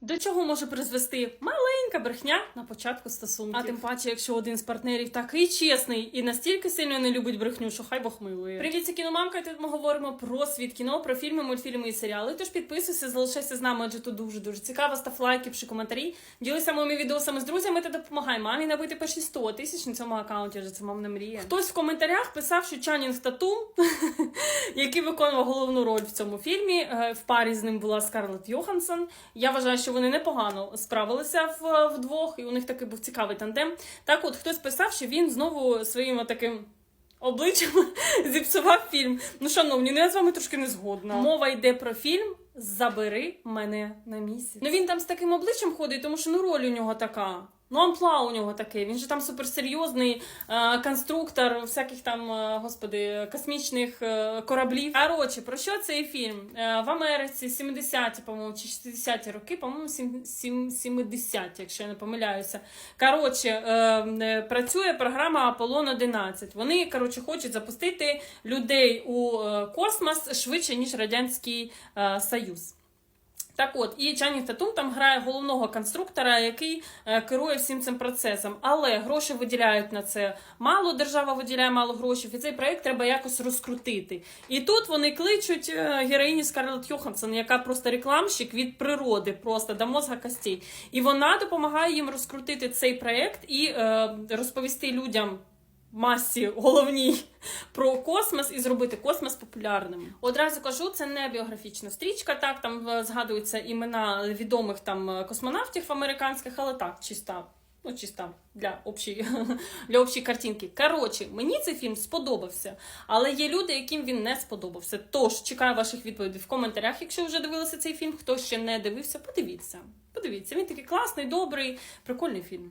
До чого може призвести маленька брехня на початку стосунків? А тим паче, якщо один з партнерів такий чесний і настільки сильно не любить брехню, що хай Бог милує. Привіт, це кіномамка. і Тут ми говоримо про світ кіно, про фільми, мультфільми і серіали. Тож підписуйся, залишайся з нами, адже тут дуже дуже цікаво. Став лайки, пиши коментарі. Ділися моїми відосами з друзями та допомагай мамі набити перші 100 тисяч на цьому аккаунті. Адже це мамна мрія. Хтось в коментарях писав, що Чанінг Татум, який виконував головну роль в цьому фільмі, е, в парі з ним була Скарлетт Йоханссон. Я вважаю, що вони непогано справилися в, вдвох, і у них такий був цікавий тандем. Так от хтось писав, що він знову своїм таким. Обличчям зіпсував фільм. Ну, шановні, ну я з вами трошки не згодна. Мова йде про фільм Забери мене на місяць. Ну він там з таким обличчям ходить, тому що ну роль у нього така. Ну, амплуа у нього таке. Він же там суперсерйозний е, конструктор всяких там, е, господи, космічних е, кораблів. Коротше, про що цей фільм? Е, в Америці 70-ті, по-моєму, чи 60-ті роки, по-моєму, сім- сім- 70-ті, якщо я не помиляюся. Коротше, е, е, працює програма Аполлон 11. Вони, коротше, хочуть запустити людей у е, космос швидше, ніж Радянський е, Союз. Так от, і Чанінг Татум там грає головного конструктора, який е, керує всім цим процесом. Але гроші виділяють на це мало, держава виділяє мало грошей, і цей проект треба якось розкрутити. І тут вони кличуть е, героїні Скарлетт Йоханссон, яка просто рекламщик від природи, просто до мозга костей. І вона допомагає їм розкрутити цей проект і е, розповісти людям. Масі головній про космос і зробити космос популярним. Одразу кажу, це не біографічна стрічка. Так там е, згадуються імена відомих там е, космонавтів американських, але так, чиста. Ну, чисто для общої, для общої картинки. Коротше, мені цей фільм сподобався, але є люди, яким він не сподобався. Тож чекаю ваших відповідей в коментарях, якщо вже дивилися цей фільм. Хто ще не дивився, подивіться. Подивіться, він такий класний, добрий, прикольний фільм.